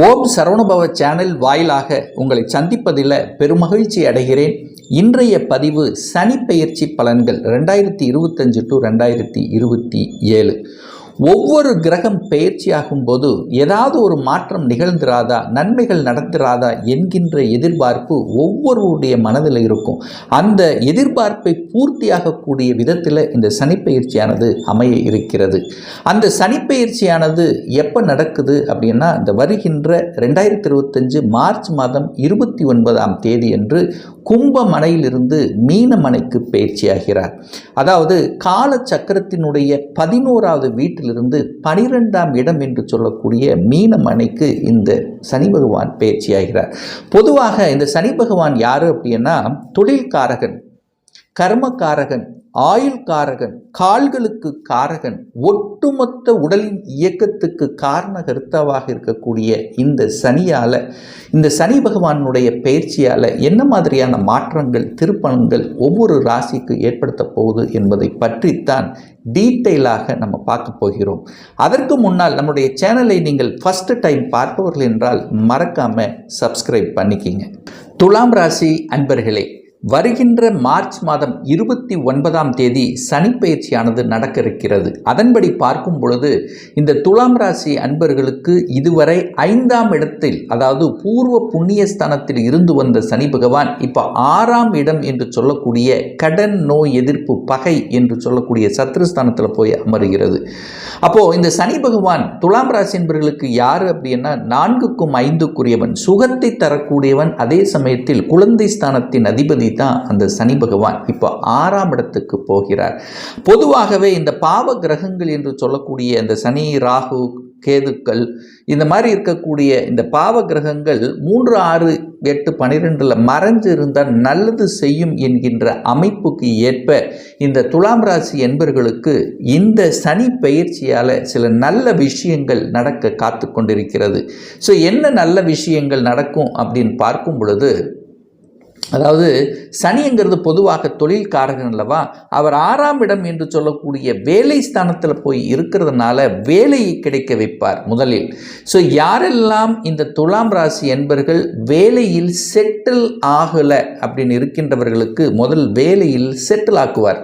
ஓம் சரவணுபவ channel வாயிலாக உங்களை சந்திப்பதில் பெருமகிழ்ச்சி அடைகிறேன். இன்றைய பதிவு சனி பெயர்ச்சி பலன்கள் ரெண்டாயிரத்தி இருபத்தஞ்சு டு ரெண்டாயிரத்தி இருபத்தி ஏழு. ஒவ்வொரு கிரகம் பெயர்ச்சியாகும் போது ஏதாவது ஒரு மாற்றம் நிகழ்ந்திராதா நன்மைகள் நடந்திராதா என்கின்ற எதிர்பார்ப்பு ஒவ்வொருவருடைய மனதில் இருக்கும். அந்த எதிர்பார்ப்பை பூர்த்தியாகக்கூடிய விதத்தில் இந்த சனிப்பெயர்ச்சியானது அமைய இருக்கிறது. அந்த சனிப்பெயர்ச்சியானது எப்போ நடக்குது அப்படின்னா இந்த வருகின்ற ரெண்டாயிரத்தி இருபத்தஞ்சு மார்ச் மாதம் இருபத்தி ஒன்பதாம் தேதி என்று கும்பமனையிலிருந்து மீனமனைக்கு பயிற்சியாகிறார். அதாவது கால சக்கரத்தினுடைய பதினோராவது வீட்டிலிருந்து பனிரெண்டாம் இடம் என்று சொல்லக்கூடிய மீனமனைக்கு இந்த சனி பகவான் பயிற்சியாகிறார். பொதுவாக இந்த சனி பகவான் யார் அப்படின்னா தொழில்காரகன் கர்மக்காரகன் ஆயுள் காரகன் கால்களுக்கு காரகன் ஒட்டுமொத்த உடலின் இயக்கத்துக்கு காரண கருத்தவாக இருக்கக்கூடிய இந்த சனியால் இந்த சனி பகவானுடைய பயிற்சியால் என்ன மாதிரியான மாற்றங்கள் திருப்பணங்கள் ஒவ்வொரு ராசிக்கு ஏற்படுத்த போகுது என்பதை பற்றித்தான் டீட்டெயிலாக நம்ம பார்க்க போகிறோம். அதற்கு முன்னால் நம்முடைய சேனலை நீங்கள் ஃபஸ்ட்டு டைம் பார்ப்பவர்கள் என்றால் மறக்காமல் சப்ஸ்கிரைப் பண்ணிக்கிங்க. துலாம் ராசி அன்பர்களே வருகின்ற மார்ச் மாதம் இருபத்தி ஒன்பதாம் தேதி சனிப்பயிற்சியானது நடக்க இருக்கிறது அதன்படி பார்க்கும் பொழுது இந்த துலாம் ராசி அன்பர்களுக்கு இதுவரை ஐந்தாம் இடத்தில் அதாவது பூர்வ புண்ணிய ஸ்தானத்தில் இருந்து வந்த சனி பகவான் இப்போ ஆறாம் இடம் என்று சொல்லக்கூடிய கடன் நோய் எதிர்ப்பு பகை என்று சொல்லக்கூடிய சத்ருஸ்தானத்தில் போய் அமருகிறது. அப்போது இந்த சனி பகவான் துலாம் ராசி என்பவர்களுக்கு யார் அப்படின்னா நான்குக்கும் ஐந்துக்குரியவன் சுகத்தை தரக்கூடியவன். அதே சமயத்தில் குழந்தை ஸ்தானத்தின் அதிபதி தான் அந்த சனி பகவான். இப்போ ஆறாம் இடத்துக்கு போகிறார். பொதுவாகவே இந்த பாவ கிரகங்கள் என்று சொல்லக்கூடிய அந்த சனி ராகு கேதுக்கள் இந்த மாதிரி இருக்கக்கூடிய இந்த பாவ கிரகங்கள் மூன்று ஆறு எட்டு பன்னிரெண்டில் மறைஞ்சு இருந்தால் நல்லது செய்யும் என்கின்ற அமைப்புக்கு ஏற்ப இந்த துலாம் ராசி என்பர்களுக்கு இந்த சனி பயிற்சியால் சில நல்ல விஷயங்கள் நடக்க காத்து கொண்டிருக்கிறது. ஸோ என்ன நல்ல விஷயங்கள் நடக்கும் அப்படின்னு பார்க்கும் பொழுது அதாவது சனிங்கிறது பொதுவாக தொழில்காரகன் அல்லவா? அவர் ஆறாம் இடம் என்று சொல்லக்கூடிய வேலை ஸ்தானத்தில் போய் இருக்கிறதுனால வேலையை கிடைக்க வைப்பார் முதலில். ஸோ யாரெல்லாம் இந்த துலாம் ராசி என்பர்கள் வேலையில் செட்டில் ஆகலை அப்படின்னு இருக்கின்றவர்களுக்கு முதல் வேலையில் செட்டில் ஆக்குவார்.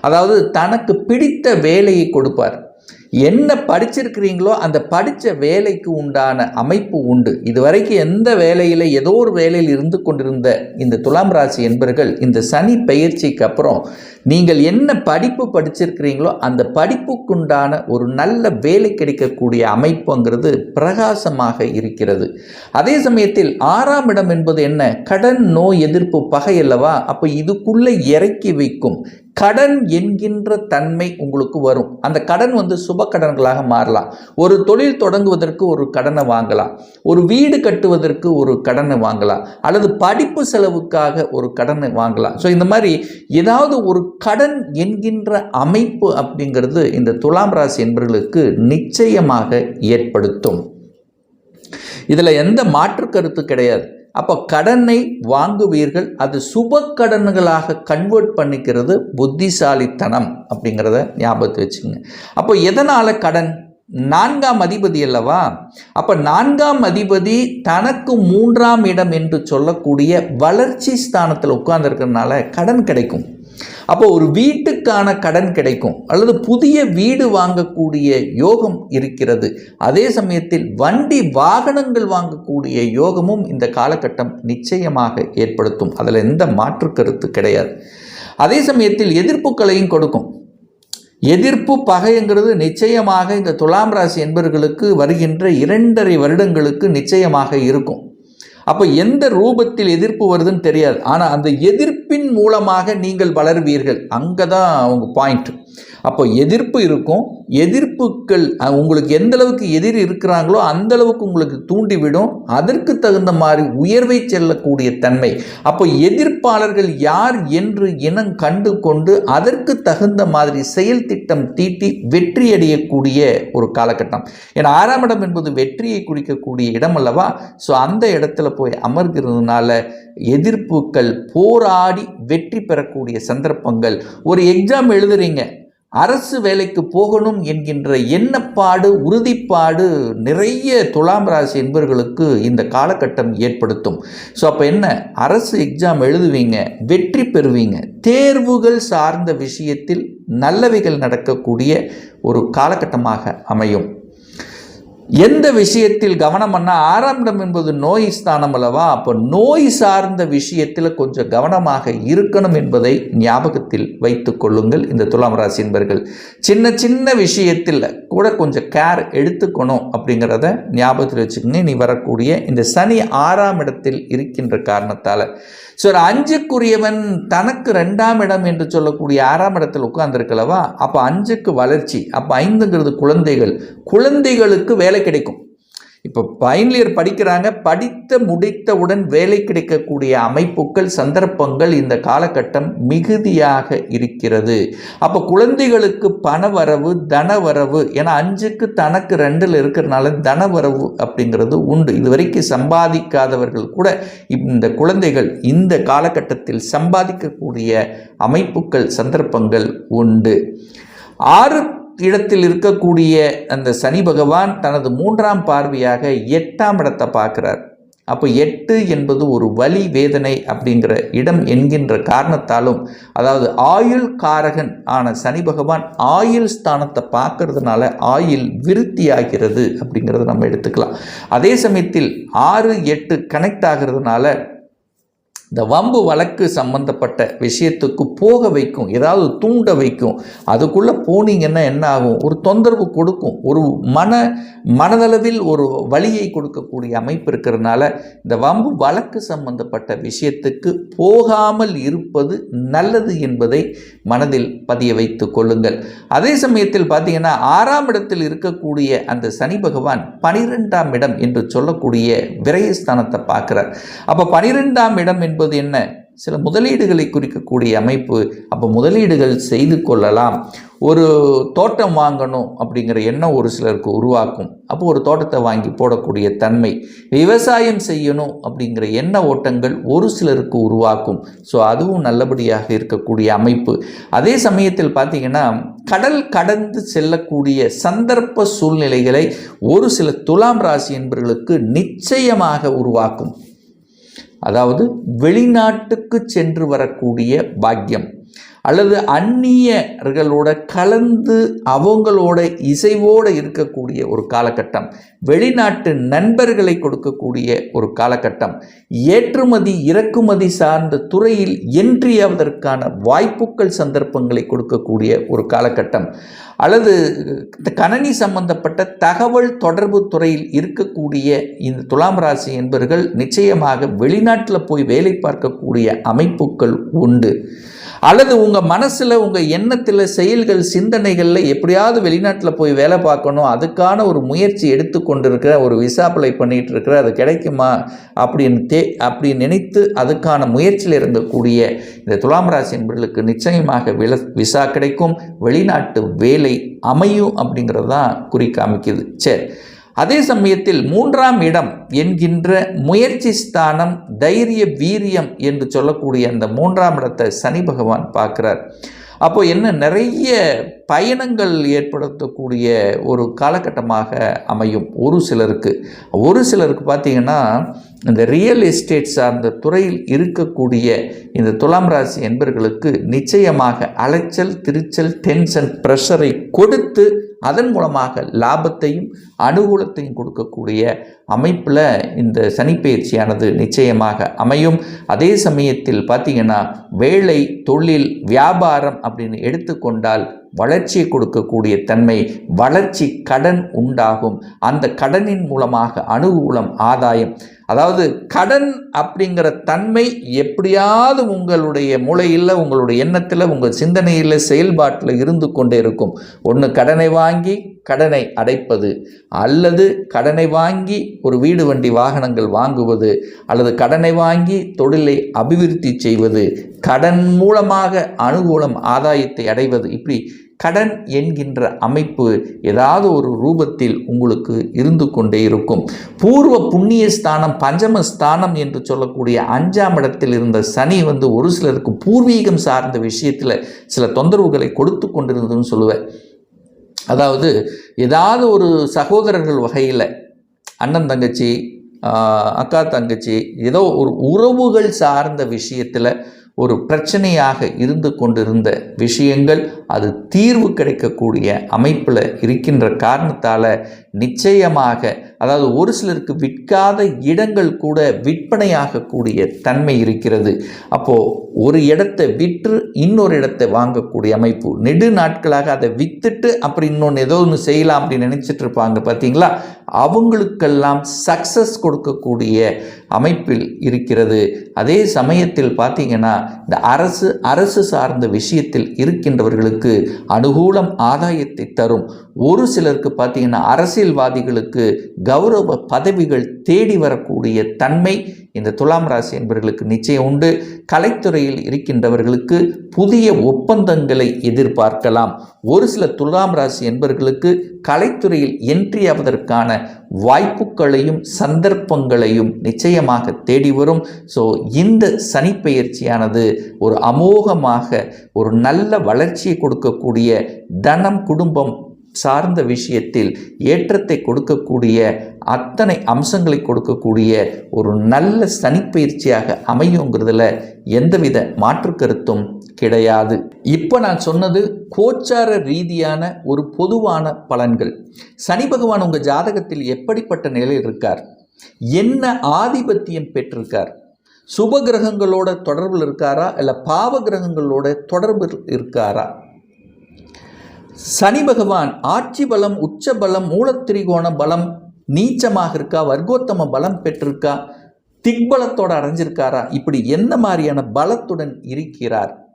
அதாவது தனக்கு பிடித்த வேலையை கொடுப்பார். என்ன படிச்சிருக்கிறீங்களோ அந்த படித்த வேலைக்கு உண்டான அமைப்பு உண்டு. இதுவரைக்கும் எந்த வேலையில் ஏதோ ஒரு வேலையில் இருந்து கொண்டிருந்த இந்த துலாம் ராசி என்பர்கள் இந்த சனி பயிற்சிக்கு அப்புறம் நீங்கள் என்ன படிப்பு படிச்சிருக்கிறீங்களோ அந்த படிப்புக்குண்டான ஒரு நல்ல வேலை கிடைக்கக்கூடிய அமைப்புங்கிறது பிரகாசமாக இருக்கிறது. அதே சமயத்தில் ஆறாம் இடம் என்பது என்ன? கடன் நோய் எதிர்ப்பு பகை அல்லவா? அப்போ இதுக்குள்ளே இறக்கி வைக்கும். கடன் என்கின்ற தன்மை உங்களுக்கு வரும். அந்த கடன் வந்து சுப கடன்களாக மாறலாம். ஒரு தொழில் தொடங்குவதற்கு ஒரு கடனை வாங்கலாம். ஒரு வீடு கட்டுவதற்கு ஒரு கடனை வாங்கலாம். அல்லது படிப்பு செலவுக்காக ஒரு கடனை வாங்கலாம். ஸோ இந்த மாதிரி ஏதாவது ஒரு கடன் என்கின்ற அமைப்பு அப்படிங்கிறது இந்த துலாம் ராசி என்பவர்களுக்கு நிச்சயமாக ஏற்படுத்தும். இதில் எந்த மாற்று கருத்து கிடையாது. அப்போ கடனை வாங்குவீர்கள் அது சுப கடன்களாக கன்வெர்ட் பண்ணிக்கிறது புத்திசாலித்தனம் அப்படிங்கிறத ஞாபகத்தை வச்சுங்க அப்போ எதனால் கடன்? நான்காம் அதிபதி அல்லவா? அப்போ நான்காம் அதிபதி தனக்கு மூன்றாம் இடம் என்று சொல்லக்கூடிய வளர்ச்சி ஸ்தானத்தில் உட்கார்ந்துருக்கிறதுனால கடன் கிடைக்கும். அப்போ ஒரு வீட்டுக்கான கடன் கிடைக்கும் அல்லது புதிய வீடு வாங்கக்கூடிய யோகம் இருக்கிறது. அதே சமயத்தில் வண்டி வாகனங்கள் வாங்கக்கூடிய யோகமும் இந்த காலகட்டம் நிச்சயமாக ஏற்படுத்தும். அதில் எந்த மாற்று கருத்து கிடையாது. அதே சமயத்தில் எதிர்ப்புகளையும் கொடுக்கும். எதிர்ப்பு பகைங்கிறது நிச்சயமாக இந்த துலாம் ராசி என்பவர்களுக்கு வருகின்ற இரண்டரை வருடங்களுக்கு நிச்சயமாக இருக்கும். அப்போ எந்த ரூபத்தில் எதிர்ப்பு வருதுன்னு தெரியாது. ஆனால் அந்த எதிர்ப்பின் மூலமாக நீங்கள் வளருவீர்கள். அங்கே தான் அவங்க பாயிண்ட் அப்போ எதிர்ப்பு இருக்கும். எதிர்ப்புகள் உங்களுக்கு எந்த அளவுக்கு எதிர் இருக்கிறாங்களோ அந்த அளவுக்கு உங்களுக்கு தூண்டிவிடும். அதற்கு தகுந்த மாதிரி உயர்வை செல்லக்கூடிய தன்மை. அப்போ எதிர்ப்பாளர்கள் யார் என்று இனம் கண்டு கொண்டு அதற்கு தகுந்த மாதிரி செயல் திட்டம் தீட்டி வெற்றி அடையக்கூடிய ஒரு காலகட்டம். ஏன்னா ஆறாம் இடம் என்பது வெற்றியை குறிக்கக்கூடிய இடம் அல்லவா? ஸோ அந்த இடத்துல போய் அமர்கிறதுனால எதிர்ப்புகள் போராடி வெற்றி பெறக்கூடிய சந்தர்ப்பங்கள். ஒரு எக்ஸாம் எழுதுறீங்க. அரசு வேலைக்கு போகணும் என்கின்ற எண்ணப்பாடு உறுதிப்பாடு நிறைய துலாம் ராசி என்பவர்களுக்கு இந்த காலகட்டம் ஏற்படுத்தும். ஸோ அப்போ என்ன? அரசு எக்ஸாம் எழுதுவீங்க வெற்றி பெறுவீங்க. தேர்வுகள் சார்ந்த விஷயத்தில் நல்லவைகள் நடக்கக்கூடிய ஒரு காலகட்டமாக அமையும். எந்த விஷயத்தில் கவனம் பண்ணா ஆறாம் இடம் என்பது நோய் ஸ்தானம் அல்லவா? அப்போ நோய் சார்ந்த விஷயத்தில் கொஞ்சம் கவனமாக இருக்கணும் என்பதை ஞாபகத்தில் வைத்து கொள்ளுங்கள் இந்த துலாம் ராசி என்பர்கள். சின்ன சின்ன விஷயத்தில் கூட கொஞ்சம் கேர் எடுத்துக்கணும் அப்படிங்கிறத ஞாபகத்தில் வச்சுக்கோங்க நீ வரக்கூடிய இந்த சனி ஆறாம் இடத்தில் இருக்கின்ற காரணத்தால் ஸோ அஞ்சுக்குரியவன் தனக்கு ரெண்டாம் இடம் என்று சொல்லக்கூடிய ஆறாம் இடத்தில் உட்கார்ந்துருக்கலவா? அப்போ அஞ்சுக்கு வளர்ச்சி அப்போ ஐந்துங்கிறது குழந்தைகள். குழந்தைகளுக்கு வேலை கிடைக்கும். இப்போ ஃபைனல் இயர் படிக்கிறாங்க படித்த முடித்தவுடன் வேலை கிடைக்கக்கூடிய அமைப்புகள் சந்தர்ப்பங்கள் இந்த காலகட்டம் மிகுதியாக இருக்கிறது. அப்போ குழந்தைகளுக்கு பணவரவு தனவரவு ஏன்னா அஞ்சுக்கு தனக்கு ரெண்டில் இருக்கிறனால தனவரவு அப்படிங்கிறது உண்டு. இது வரைக்கும் சம்பாதிக்காதவர்கள் கூட இந்த குழந்தைகள் இந்த காலகட்டத்தில் சம்பாதிக்கக்கூடிய அமைப்புகள் சந்தர்ப்பங்கள் உண்டு. ஆறு இடத்தில் இருக்கக்கூடிய அந்த சனி பகவான் தனது மூன்றாம் பார்வையாக எட்டாம் இடத்தை பார்க்குறார். அப்போ எட்டு என்பது ஒரு வலி வேதனை அப்படிங்கிற இடம் என்கின்ற காரணத்தாலும் அதாவது ஆயுள் காரகன் ஆன சனி பகவான் ஆயுள் ஸ்தானத்தை பார்க்கறதுனால ஆயுள் விருத்தியாகிறது அப்படிங்கிறத நம்ம எடுத்துக்கலாம். அதே சமயத்தில் ஆறு எட்டு கனெக்ட் ஆகிறதுனால இந்த வம்பு வழக்கு சம்பந்தப்பட்ட விஷயத்துக்கு போக வைக்கும் ஏதாவது தூண்ட வைக்கும். அதுக்குள்ளே போனீங்கன்னா என்ன ஆகும்? ஒரு தொந்தரவு கொடுக்கும். ஒரு மன மனதளவில் ஒரு வழியை கொடுக்கக்கூடிய அமைப்பு இருக்கிறதுனால இந்த வம்பு வழக்கு சம்பந்தப்பட்ட விஷயத்துக்கு போகாமல் இருப்பது நல்லது என்பதை மனதில் பதிய வைத்து கொள்ளுங்கள். அதே சமயத்தில் பார்த்தீங்கன்னா ஆறாம் இடத்தில் இருக்கக்கூடிய அந்த சனி பகவான் பனிரெண்டாம் இடம் என்று சொல்லக்கூடிய விரயஸ்தானத்தை பார்க்குறார். அப்போ பனிரெண்டாம் இடம் என்பது என்ன? சில முதலீடுகளை குறிக்கக்கூடிய அமைப்பு. அப்போ முதலீடுகள் செய்து கொள்ளலாம். ஒரு தோட்டம் வாங்கணும் அப்படிங்கிற எண்ணம் ஒரு சிலருக்கு உருவாக்கும். அப்போ ஒரு தோட்டத்தை வாங்கி போடக்கூடிய தன்மை. விவசாயம் செய்யணும் அப்படிங்கிற எண்ண ஓட்டங்கள் ஒரு சிலருக்கு உருவாக்கும். ஸோ அதுவும் நல்லபடியாக இருக்கக்கூடிய அமைப்பு. அதே சமயத்தில் பார்த்தீங்கன்னா கடல் கடந்து செல்லக்கூடிய சந்தர்ப்ப சூழ்நிலைகளை ஒரு சில துலாம் ராசி என்பவர்களுக்கு நிச்சயமாக உருவாக்கும். அதாவது வெளிநாட்டுக்கு சென்று வரக்கூடிய பாக்கியம். அல்லது அந்நியர்களோட கலந்து அவங்களோட இசைவோடு இருக்கக்கூடிய ஒரு காலகட்டம் வெளிநாட்டு நண்பர்களை கொடுக்கக்கூடிய ஒரு காலகட்டம் ஏற்றுமதி இறக்குமதி சார்ந்த துறையில் என்றியாவதற்கான வாய்ப்புகள் சந்தர்ப்பங்களை கொடுக்கக்கூடிய ஒரு காலகட்டம். அல்லது கணனி சம்பந்தப்பட்ட தகவல் தொடர்பு துறையில் இருக்கக்கூடிய இந்த துலாம் ராசி என்பவர்கள் நிச்சயமாக வெளிநாட்டில் போய் வேலை பார்க்கக்கூடிய அமைப்புகள் உண்டு. அல்லது உங்கள் மனசில் உங்கள் எண்ணத்தில் செயல்கள் சிந்தனைகளில் எப்படியாவது வெளிநாட்டில் போய் வேலை பார்க்கணும் அதுக்கான ஒரு முயற்சி எடுத்து கொண்டிருக்கிற ஒரு விசா அப்ளை பண்ணிகிட்டு இருக்கிற அது கிடைக்குமா? அப்படின்னு தே அப்படி நினைத்து அதுக்கான முயற்சியில் இருந்தக்கூடிய இந்த துலாம் ராசி என்பர்களுக்கு நிச்சயமாக வில விசா கிடைக்கும். வெளிநாட்டு வேலை அமையும் அப்படிங்கிறது தான் குறி காமிக்குது. சரி. அதே சமயத்தில் மூன்றாம் இடம் என்கின்ற முயற்சி ஸ்தானம் தைரிய வீரியம் என்று சொல்லக்கூடிய அந்த மூன்றாம் இடத்தை சனி பகவான் பார்க்குறார். அப்போ என்ன நிறைய பயணங்கள் ஏற்படுத்தக்கூடிய ஒரு காலகட்டமாக அமையும். ஒரு சிலருக்கு. ஒரு சிலருக்கு பார்த்திங்கன்னா இந்த ரியல் எஸ்டேட் சார்ந்த துறையில் இருக்கக்கூடிய இந்த துலாம் ராசி என்பர்களுக்கு நிச்சயமாக அலைச்சல் திருச்சல் டென்ஷன் ப்ரெஷரை கொடுத்து அதன் மூலமாக லாபத்தையும் அனுகூலத்தையும் கொடுக்கக்கூடிய அமைப்பில் இந்த சனிப்பயிற்சியானது நிச்சயமாக அமையும். அதே சமயத்தில் பார்த்திங்கன்னா வேலை தொழில் வியாபாரம் அப்படின்னு எடுத்துக்கொண்டால் வளர்ச்சியை கொடுக்கக்கூடிய தன்மை வளர்ச்சி கடன் உண்டாகும். அந்த கடனின் மூலமாக அனுகூலம் ஆதாயம் அதாவது கடன் அப்படிங்கிற தன்மை எப்படியாவது உங்களுடைய மூளையில் உங்களுடைய எண்ணத்தில் உங்கள் சிந்தனையில் செயல்பாட்டில் இருந்து கொண்டே இருக்கும். ஒன்று கடனை வாங்கி கடனை அடைப்பது அல்லது கடனை வாங்கி ஒரு வீடு வண்டி வாகனங்கள் வாங்குவது அல்லது கடனை வாங்கி தொழிலை அபிவிருத்தி செய்வது கடன் மூலமாக அனுகூலம் ஆதாயத்தை அடைவது இப்படி கடன் என்கின்ற அமைப்பு ஏதாவது ஒரு ரூபத்தில் உங்களுக்கு இருந்து கொண்டே இருக்கும். பூர்வ புண்ணிய ஸ்தானம் பஞ்சம ஸ்தானம் என்று சொல்லக்கூடிய அஞ்சாம் இடத்தில் இருந்த சனி வந்து ஒரு சிலருக்கு பூர்வீகம் சார்ந்த விஷயத்தில் சில தொந்தரவுகளை கொடுத்து கொண்டிருந்ததுன்னு சொல்லுவேன் அதாவது ஏதாவது ஒரு சகோதரர்கள் வகையில் அண்ணன் தங்கச்சி அக்கா தங்கச்சி ஏதோ ஒரு உறவுகள் சார்ந்த விஷயத்தில் ஒரு பிரச்சனையாக இருந்து கொண்டிருந்த விஷயங்கள் அது தீர்வு கிடைக்கக்கூடிய அமைப்பில் இருக்கின்ற காரணத்தால் நிச்சயமாக அதாவது ஒரு சிலருக்கு விற்காத இடங்கள் கூட விற்பனையாகக்கூடிய தன்மை இருக்கிறது. அப்போது ஒரு இடத்தை விற்று இன்னொரு இடத்தை வாங்கக்கூடிய அமைப்பு. நெடு நாட்களாக அதை விற்றுட்டு அப்புறம் இன்னொன்று ஏதோ ஒன்று செய்யலாம் அப்படின்னு நினச்சிட்டு இருப்பாங்க பார்த்தீங்களா? அவங்களுக்கெல்லாம் சக்ஸஸ் கொடுக்கக்கூடிய அமைப்பில் இருக்கிறது. அதே சமயத்தில் பார்த்தீங்கன்னா இந்த அரசு அரசு சார்ந்த விஷயத்தில் இருக்கின்றவர்களுக்கு அனுகூலம் ஆதாயத்தை தரும். ஒரு சிலருக்கு பார்த்தீங்கன்னா அரசியல்வாதிகளுக்கு கௌரவ பதவிகள் தேடி வரக்கூடிய தன்மை இந்த துலாம் ராசி என்பவர்களுக்கு நிச்சயம் உண்டு. கலைத்துறையில் இருக்கின்றவர்களுக்கு புதிய ஒப்பந்தங்களை எதிர்பார்க்கலாம். ஒரு சில துலாம் ராசி என்பவர்களுக்கு கலைத்துறையில் என்ட்ரி ஆவதற்கான வாய்ப்புகளையும் சந்தர்ப்பங்களையும் நிச்சயமாக தேடி வரும். ஸோ இந்த சனிப்பெயர்ச்சியானது ஒரு அமோகமாக ஒரு நல்ல வளர்ச்சியை கொடுக்கக்கூடிய தனம் குடும்பம் சார்ந்த விஷயத்தில் ஏற்றத்தை கொடுக்கக்கூடிய அத்தனை அம்சங்களை கொடுக்கக்கூடிய ஒரு நல்ல சனிப்பயிற்சியாக அமையுங்கிறதுல எந்தவித மாற்று கருத்தும் கிடையாது. இப்போ நான் சொன்னது கோச்சார ரீதியான ஒரு பொதுவான பலன்கள். சனி பகவான் உங்கள் ஜாதகத்தில் எப்படிப்பட்ட நிலையில் இருக்கார்? என்ன ஆதிபத்தியம் பெற்றிருக்கார்? சுப கிரகங்களோட தொடர்பில் இருக்காரா? இல்லை பாவ கிரகங்களோட தொடர்பு இருக்காரா? சனி பகவான் ஆட்சி பலம் உச்ச பலம் மூலத்திரிகோண பலம் நீச்சமாக இருக்கா வர்க்கோத்தம பலம் பெற்றிருக்கா திக்பலத்தோடு அடைஞ்சிருக்காரா? இப்படி எந்த மாதிரியான பலத்துடன் இருக்கிறார்?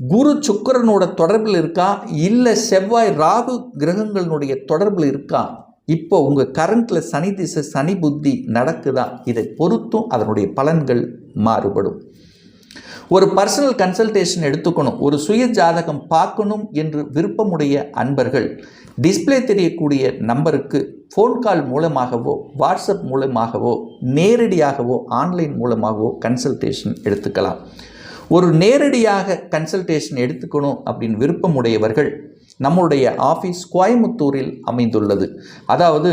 குரு சுக்கரனோட தொடர்பில் இருக்கா? இல்லை செவ்வாய் ராகு கிரகங்களினுடைய தொடர்பில் இருக்கா? இப்போ உங்கள் கரண்ட்டில் சனி திசை சனி புத்தி நடக்குதா? இதை பொறுத்தும் அதனுடைய பலன்கள் மாறுபடும். ஒரு பர்சனல் கன்சல்டேஷன் எடுத்துக்கணும் ஒரு சுய ஜாதகம் பார்க்கணும் என்று விருப்பமுடைய அன்பர்கள் டிஸ்ப்ளே தெரியக்கூடிய நம்பருக்கு ஃபோன் கால் மூலமாகவோ வாட்ஸ்அப் மூலமாகவோ நேரடியாகவோ ஆன்லைன் மூலமாகவோ கன்சல்டேஷன் எடுத்துக்கலாம். ஒரு நேரடியாக கன்சல்டேஷன் எடுத்துக்கணும் அப்படின்னு விருப்பமுடையவர்கள் நம்முடைய ஆஃபீஸ் கோயம்புத்தூரில் அமைந்துள்ளது. அதாவது